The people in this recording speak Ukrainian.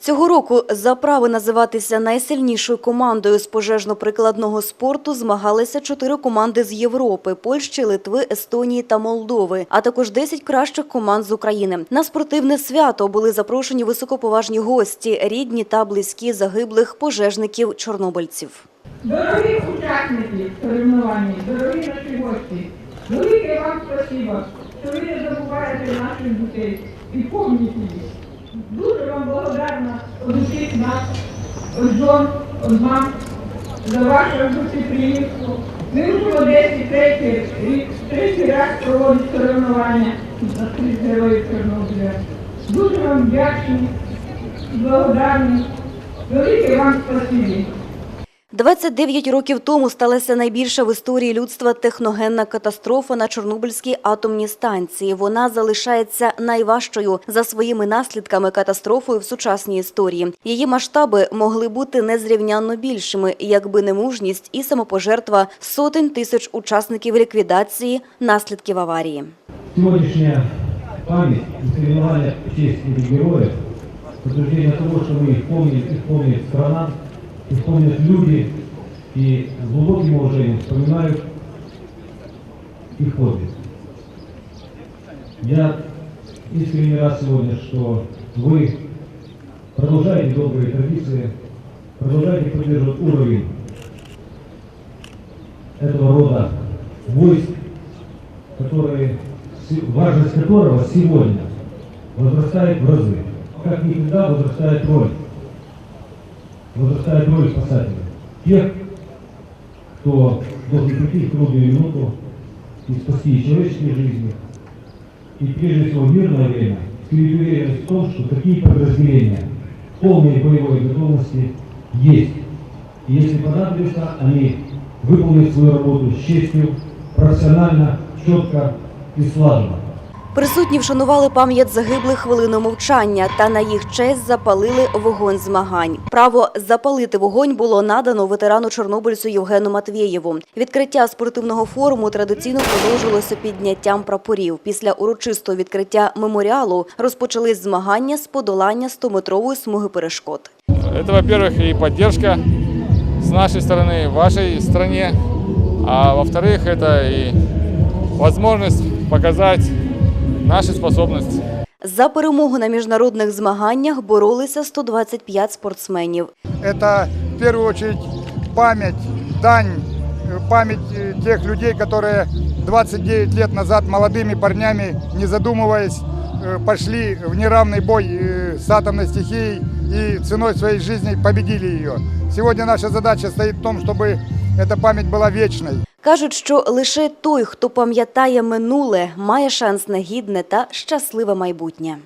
Цього року за право називатися найсильнішою командою з пожежно-прикладного спорту змагалися чотири команди з Європи: Польщі, Литви, Естонії та Молдови, а також 10 кращих команд з України. На спортивне свято були запрошені високоповажні гості, рідні та близькі загиблих пожежників чорнобильців. Дорогі учасники соревнований, дорогі наші гості, велике вам спасибо, що ви не забуваєте наших дітей і помните їх. Дуже вам благодарна од усіх нас, од жон, од мам, за вашу гостеприємство. Ми вже в Одесі третій рік, третій раз проводить соревнування за три героїв Чорнобиля. Дуже вам вдячні, благодарні. Велике вам спасибі. 29 років тому сталася найбільша в історії людства техногенна катастрофа на Чорнобильській атомній станції. Вона залишається найважчою за своїми наслідками катастрофою в сучасній історії. Її масштаби могли бути незрівнянно більшими, якби не мужність і самопожертва сотень тисяч учасників ліквідації наслідків аварії. Сегодняшняя память и соревнования честь подтверждение того, что мы их помним, их помнит страна, их помнят люди и с глубоким уважением вспоминают их подвиг. Я искренне рад сегодня, что вы продолжаете добрые традиции, продолжаете поддерживать уровень этого рода войск, которые, важность которого сегодня возрастает в разы. Как никогда возрастает роль, возрастает роль спасателей. Тех, кто должен прийти в трудную минуту и спасти человеческие жизни. И прежде всего мирное время вселить уверенность в том, что такие подразделения полной боевой готовности есть. И если понадобится, они выполнят свою работу с честью, профессионально, четко и слаженно. Присутні вшанували пам'ять загиблих хвилину мовчання та на їх честь запалили вогонь змагань. Право запалити вогонь було надано ветерану чорнобильцю Євгену Матвєєву. Відкриття спортивного форуму традиційно продовжилося підняттям прапорів. Після урочистого відкриття меморіалу розпочались змагання з подолання 100-метрової смуги перешкод. Это, во-первых, и поддержка с нашей стороны, в вашей стране, а во-вторых, это и возможность показать наши способности. За перемогу на міжнародних змаганнях боролися 125 спортсменів. Это в первую очередь память, дань, э, память э, тех людей, которые 29 лет назад молодыми парнями, не задумываясь, э, пошли в неравный бой э, с атомной стихией и ценой своей жизни победили ее. Сегодня наша задача стоит в том, чтобы эта память була вічною. Кажуть, що лише той, хто пам'ятає минуле, має шанс на гідне та щасливе майбутнє.